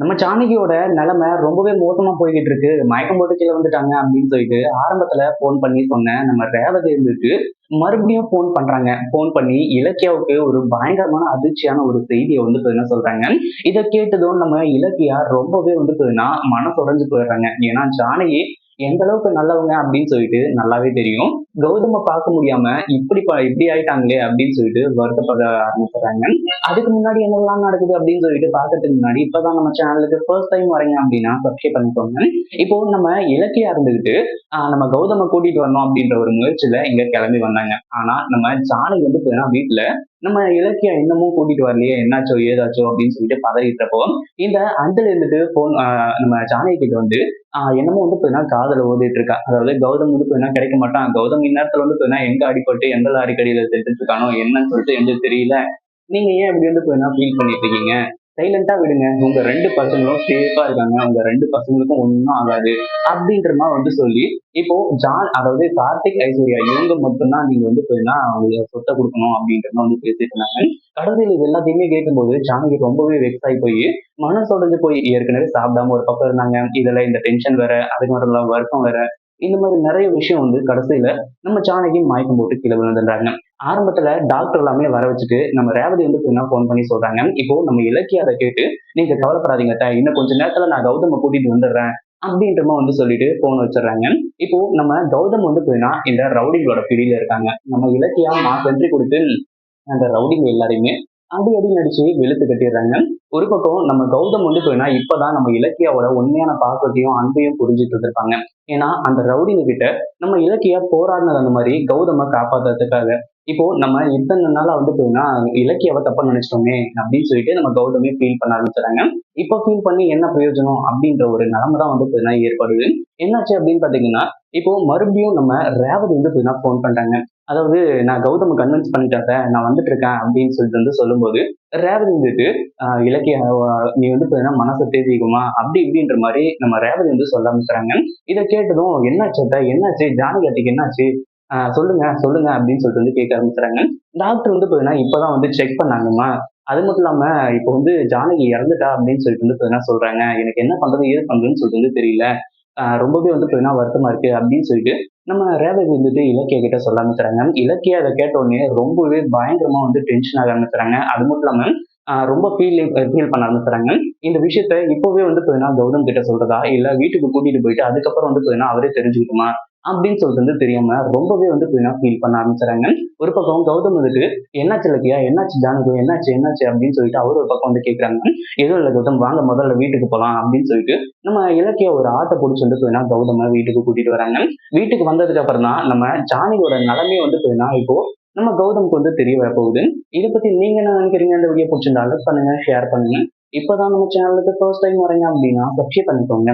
நம்ம ஜானகியோட நிலைமை ரொம்பவே மோசமா போய்கிட்டு இருக்கு. மயக்கம் போட்டு கீழே வந்துட்டாங்க அப்படின்னு சொல்லிட்டு ஆரம்பத்துல ஃபோன் பண்ணி சொன்னேன். நம்ம ரேவதி இருந்துட்டு மறுபடியும் ஃபோன் பண்றாங்க. ஃபோன் பண்ணி இலக்கியாவுக்கு ஒரு பயங்கரமான அதிர்ச்சியான ஒரு செய்தியை வந்து என்ன சொல்றாங்க? இதை கேட்டதும் நம்ம இலக்கியா ரொம்பவே வந்து பார்த்தீங்கன்னா மனசு உடைஞ்சு போயிடுறாங்க. ஏன்னா ஜானகி எந்த அளவுக்கு நல்லவங்க அப்படின்னு சொல்லிட்டு நல்லாவே தெரியும். கௌதம பார்க்க முடியாம இப்படி இப்படி ஆயிட்டாங்களே அப்படின்னு சொல்லிட்டு வருத்தப்பட ஆரம்பிச்சுறாங்க அதுக்கு முன்னாடி என்னெல்லாம் நடக்குது அப்படின்னு சொல்லிட்டு பார்க்கறதுக்கு முன்னாடி இப்பதான் நம்ம சேனலுக்கு ஃபர்ஸ்ட் டைம் வரீங்க அப்படின்னா சப்ஸ்கிரைப் பண்ணிக்கோங்க. இப்போ நம்ம இலக்கியா இருந்துகிட்டு ஆஹ் நம்ம கௌதம கூட்டிட்டு வரணும் அப்படின்ற ஒரு முயற்சியில இங்க கிளம்பி வந்தாங்க. ஆனா நம்ம ஜானகி வந்து பார்த்தீங்கன்னா வீட்டுல நம்ம இலக்கியம் இன்னமும் கூட்டிட்டு வரலையே என்னாச்சோ ஏதாச்சோ அப்படின்னு சொல்லிட்டு பதறிட்டப்போ இந்த அஞ்சல் இருந்துட்டு போன் நம்ம ஜானகி கிட்ட வந்து என்னமோ வந்து பார்த்தீங்கன்னா காதல ஓதிட்டு இருக்கா. அதாவது கௌதம் வந்து பார்த்தீங்கன்னா கிடைக்க மாட்டான். கௌதம் இந்நேரத்துல வந்து பார்த்தீங்கன்னா எங்க அடிப்பட்டு எந்த லாரி கடியில செத்துட்டு இருக்கானோ என்னன்னு சொல்லிட்டு எனக்கு தெரியல. நீங்க ஏன் இப்படி வந்து பார்த்தீங்கன்னா ஃபீல் பண்ணிட்டு இருக்கீங்க? சைலண்டா விடுங்க. உங்க ரெண்டு பசங்களும் சேஃபா இருக்காங்க. உங்க ரெண்டு பசங்களுக்கும் ஒன்றும் ஆகாது. அப்படின்ற மாதிரி வந்து சொல்லி இப்போ ஜான் அதாவது கார்த்திக் ஐஸ்வர்யா இவங்க மட்டும்தான் நீங்க வந்து பார்த்தீங்கன்னா அவங்க சொத்தை கொடுக்கணும் அப்படின்றத வந்து பேசிட்டு இருந்தாங்க கடைசியில் இது எல்லாத்தையுமே கேட்கும்போது ஜானுக்கு ரொம்பவே வெக்ஸ் ஆகி போய் மனசு போய். ஏற்கனவே சாப்பிடாம ஒரு பக்கம் இருந்தாங்க. இதுல இந்த டென்ஷன் வேற அதுக்கு மட்டும் இல்லாம வருத்தம் வேற. இந்த மாதிரி நிறைய விஷயம் வந்து கடைசியில நம்ம ஜானகி மயக்கம் போட்டு கீழே விழுந்துடுறாங்க. ஆரம்பத்துல டாக்டர் எல்லாமே வர வச்சுட்டு நம்ம ரேவதி வந்து என்ன ஃபோன் பண்ணி சொல்றாங்க. இப்போ நம்ம இலக்கிய அதை கேட்டு நீங்க கவலைப்படாதீங்க இன்னும் கொஞ்ச நேரத்துல நான் கௌதம கூட்டிட்டு வந்துடுறேன் அப்படின்றமா வந்து சொல்லிட்டு போன் வச்சிடுறாங்க. இப்போ நம்ம கௌதம் வந்து போயின்னா இந்த ரவுடிங்களோட பிடியில இருக்காங்க. நம்ம இலக்கியா மாசம் வெற்றி கொடுத்து அந்த ரவுடிங் எல்லாரையுமே அடி அடி நடிச்சு வெளுத்து கட்டிடுறாங்க. ஒரு பக்கம் நம்ம கௌதம் வந்து போயினா இப்பதான் நம்ம இலக்கியாவோட உண்மையான பாசத்தையும் அன்பையும் புரிஞ்சுட்டு இருந்திருப்பாங்க. ஏன்னா அந்த ரவுடிங்க கிட்ட நம்ம இலக்கிய போராடினது அந்த மாதிரி கௌதம காப்பாத்துறதுக்காக. இப்போ நம்ம இத்தனை நாளா வந்து போயினா இலக்கியாவை தப்பா நினைச்சிட்டோமே அப்படின்னு சொல்லிட்டு நம்ம கௌதமே ஃபீல் பண்ண ஆரம்பிச்சுறாங்க இப்போ ஃபீல் பண்ணி என்ன பிரயோஜனம் அப்படின்ற ஒரு நிலைமை தான் வந்து போயினா ஏற்படுது. என்னாச்சு அப்படின்னு பாத்தீங்கன்னா இப்போ மறுபடியும் நம்ம ரேவதி வந்து போயினா ஃபோன் பண்றாங்க. அதாவது நான் கௌதம கன்வின்ஸ் பண்ணிட்டேன் நான் வந்துட்டு இருக்கேன் அப்படின்னு சொல்லிட்டு வந்து சொல்லும்போது ரேவதி வந்துட்டு இலக்கிய நீ வந்து பார்த்தீங்கன்னா மனசை தேசிக்குமா அப்படி இப்படின்ற மாதிரி நம்ம ரேவதி வந்து சொல்ல ஆரம்பிச்சுறாங்க இதை கேட்டதும் என்னாச்சு அத்தை? என்னாச்சு? ஜானகி என்னாச்சு? சொல்லுங்க சொல்லுங்க அப்படின்னு சொல்லிட்டு வந்து கேட்க ஆரம்பிச்சுறாங்க டாக்டர் வந்து பார்த்தீங்கன்னா இப்பதான் வந்து செக் பண்ணாங்கம்மா. அது மட்டும் இல்லாம இப்போ வந்து ஜானகி இறந்துட்டா அப்படின்னு சொல்லிட்டு வந்து பார்த்தீங்கன்னா சொல்றாங்க. எனக்கு என்ன பண்றது ஏது பண்றதுன்னு சொல்லிட்டு வந்து தெரியல. ரொம்பவே வந்து பார்த்தீங்கன்னா வருத்தமா இருக்கு அப்படின்னு சொல்லிட்டு நம்ம ரேவதி வந்துட்டு இலக்கிய கிட்ட சொல்ல ஆரம்பிச்சுறாங்க இலக்கிய அதை கேட்ட உடனே ரொம்பவே பயங்கரமா வந்து டென்ஷன் ஆக ஆரம்பிச்சுறாங்க அது மட்டும் இல்லாம ஆஹ் ரொம்ப ஃபீல் ஃபீல் பண்ண ஆரம்பிச்சுறாங்க இந்த விஷயத்த இப்பவே வந்து பார்த்தீங்கன்னா கௌதம் கிட்ட சொல்றதா? இல்ல வீட்டுக்கு கூட்டிட்டு போயிட்டு அதுக்கப்புறம் வந்து பார்த்தீங்கன்னா அவரே தெரிஞ்சுக்கிட்டுமா? அப்படின்னு சொல்லிட்டு வந்து தெரியாம ரொம்பவே வந்து பார்த்தீங்கன்னா ஃபீல் பண்ண ஆரம்பிச்சுறாங்க ஒரு பக்கம் கௌதம் வந்துட்டு என்னாச்சு இலக்கியா என்னாச்சு ஜானகு? என்னாச்சு? என்னாச்சு? அப்படின்னு சொல்லிட்டு அவர் ஒரு பக்கம் வந்து கேட்கறாங்க எதுவும் இல்லை கௌதம் வாங்க முதல்ல வீட்டுக்கு போகலாம் அப்படின்னு சொல்லிட்டு நம்ம இலக்கிய ஒரு ஆட்டை பிடிச்சி வந்து பார்த்தீங்கன்னா கௌதம வீட்டுக்கு கூட்டிட்டு வராங்க. வீட்டுக்கு வந்ததுக்கு அப்புறம் தான் நம்ம ஜானியோட நிலைமையை வந்து பார்த்தீங்கன்னா இப்போ நம்ம கௌதமுக்கு வந்து தெரிய வரப்போகுது. இதை பத்தி நீங்க என்ன நினைக்கிறீங்க? இந்த வீடியோ பிடிச்சிருந்தா லைக் பண்ணுங்க ஷேர் பண்ணுங்க. இப்பதான் நம்ம சேனலுக்கு ஃபர்ஸ்ட் டைம் வரீங்க அப்படின்னா சப்ஸ்கிரைப் பண்ணிக்கோங்க.